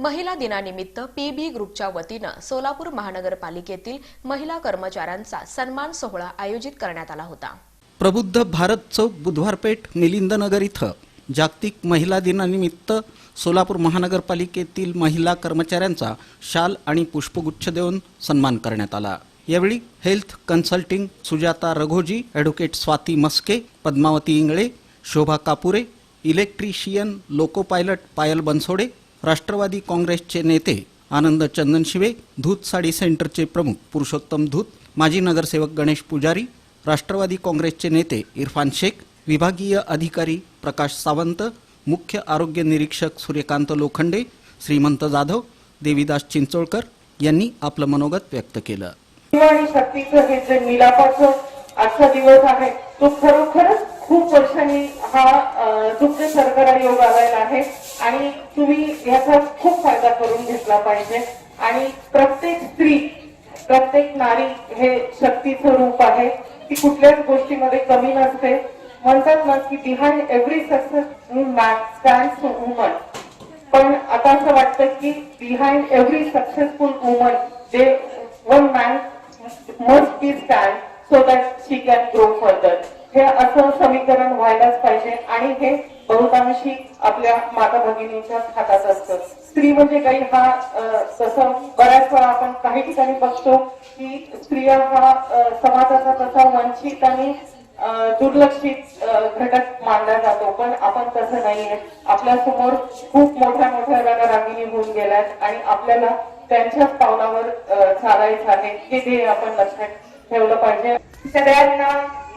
महिला दिनानिमित्त पी बी ग्रुपच्या वतीनं सोलापूर महानगरपालिकेतील महिला कर्मचाऱ्यांचा सन्मान सोहळा आयोजित करण्यात आला होता. प्रबुद्ध भारत चौक बुधवारपेठ मिलिंदनगर इथं जागतिक महिला दिनानिमित्त सोलापूर महानगरपालिकेतील महिला कर्मचाऱ्यांचा शाल आणि पुष्पगुच्छ देऊन सन्मान करण्यात आला. यावेळी health consulting Sujata Raghoji advocate Swati Maske Padmavati Ingale Shobha Kapure electrician loco pilot Payal Bansode Rashtrawadi काँग्रेसचे नेते आनंद चंदनशिवे धूत साडी सेंटरचे प्रमुख पुरुषोत्तम धूत माजी नगरसेवक गणेश पुजारी राष्ट्रवादी काँग्रेसचे नेते इरफान शेख विभागीय अधिकारी प्रकाश सावंत मुख्य आरोग्य निरीक्षक सूर्यकांत लोखंडे श्रीमंत जाधव देवीदास चिंचोळकर यांनी आपलं मनोगत व्यक्त केलं. आणि शक्तीचं हे जे मिलापाचं आजचा दिवस आहे तो खरोखरच खूप वर्षांनी हा अं, दुग्ध शर्करा योग आलेला आहे आणि तुम्ही याचा खूप फायदा करून घेतला पाहिजे. आणि प्रत्येक स्त्री प्रत्येक नारी हे शक्तीचं रूप आहे. ती कुठल्याच गोष्टीमध्ये कमी नसते. म्हणतात ना की behind every success man stand woman पण आता असं वाटतं की behind every successful woman the one man must be stand so that she can grow further हे असं समीकरण व्हायलाच पाहिजे. आणि हे बहुतांशी आपल्या माता भगिनींच्याच हातात असतं. स्त्री म्हणजे काही हा अं, तसं बऱ्याच वेळा आपण काही ठिकाणी बघतो की स्त्रिया हा समाजाचा तसा वंचित आणि दुर्लक्षित घटक मानला जातो. पण आपण तसं नाहीये. आपल्यासमोर खूप मोठ्या मोठ्या रणरागिणी होऊन गेल्यात आणि आपल्याला त्यांच्याच पावलावर चालायचं आहे. हे ध्येय आपण लक्षात ठेवलं पाहिजे. सगळ्यांना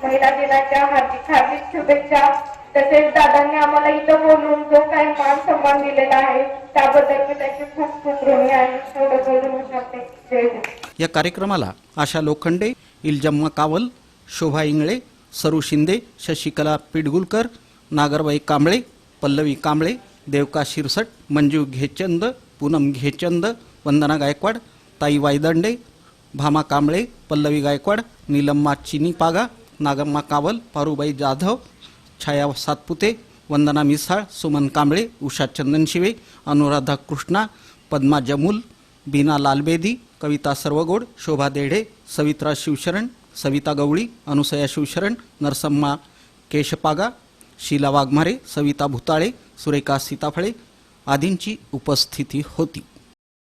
महिला दिनाच्या हार्दिक हार्दिक शुभेच्छा. तसेच दादांनी आम्हाला इथं बोलून जो काही मान सन्मान दिलेला आहे त्याबद्दल मी त्याची खूप खूप ऋणी आहे. एवढं बोलून मी जय या कार्यक्रमाला आशा लोखंडे इलजम्मा कावल शोभा इंगळे सरू शिंदे शशिकला पिडगुलकर नागरबाई कांबळे पल्लवी कांबळे देवका शिरसट मंजू घेचंद पूनम घेचंद वंदना गायकवाड ताई वायदंडे भामा कांबळे पल्लवी गायकवाड निलम्मा चिनीपागा नागम्मा कावल पारुबाई जाधव छाया सातपुते वंदना मिसाळ सुमन कांबळे उषा चंदनशिवे अनुराधा कृष्णा पद्मा जमूल बीना लालबेदी कविता सर्वगोड शोभा देढे सवित्रा शिवशरण सविता गवळी अनुसया शिवशरण नरसम्मा केशपागा शीला वाघमारे सविता भुताळे सुरेखा सीताफळे आदींची उपस्थिती होती.